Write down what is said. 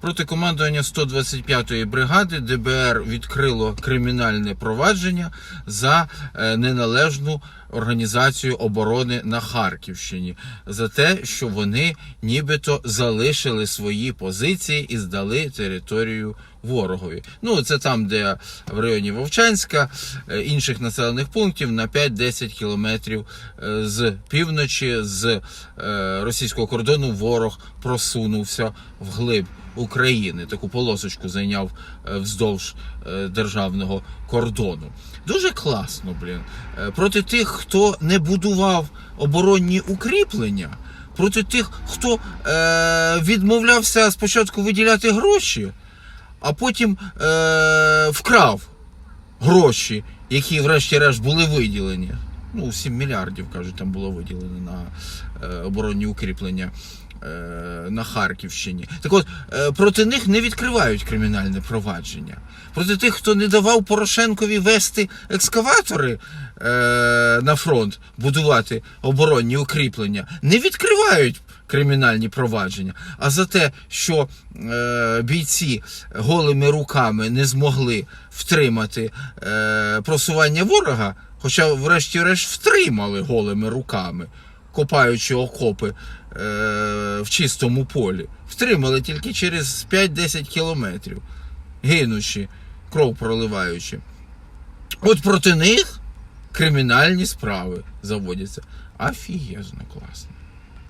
Проти командування 125-ї бригади ДБР відкрило кримінальне провадження за е, неналежну організацію оборони на Харківщині за те, що вони нібито залишили свої позиції і здали територію ворогові. Ну це там, де в районі Вовчанська, е, інших населених пунктів на 5-10 кілометрів е, з півночі, з е, російського кордону ворог просунувся вглиб України. Таку полосочку зайняв е, вздовж е, державного кордону. Дуже класно, блін. Е, Проти тих, хто не будував оборонні укріплення, проти тих, хто е, відмовлявся спочатку виділяти гроші, а потім е, вкрав гроші, які врешті-решт були виділені. Ну, 7 мільярдів, кажуть, там було виділено на е, оборонні укріплення на Харківщині. Так от, е, проти них не відкривають кримінальне провадження. Проти тих, хто не давав Порошенкові вести екскаватори е, на фронт, будувати оборонні укріплення, не відкривають кримінальні провадження. А за те, що е, бійці голими руками не змогли втримати е, просування ворога, хоча, врешті-решт, втримали голими руками, копаючи окопи е, в чистому полі, втримали тільки через 5-10 кілометрів, гинучи, кров проливаючи. От проти них кримінальні справи заводяться. Офігезно класно.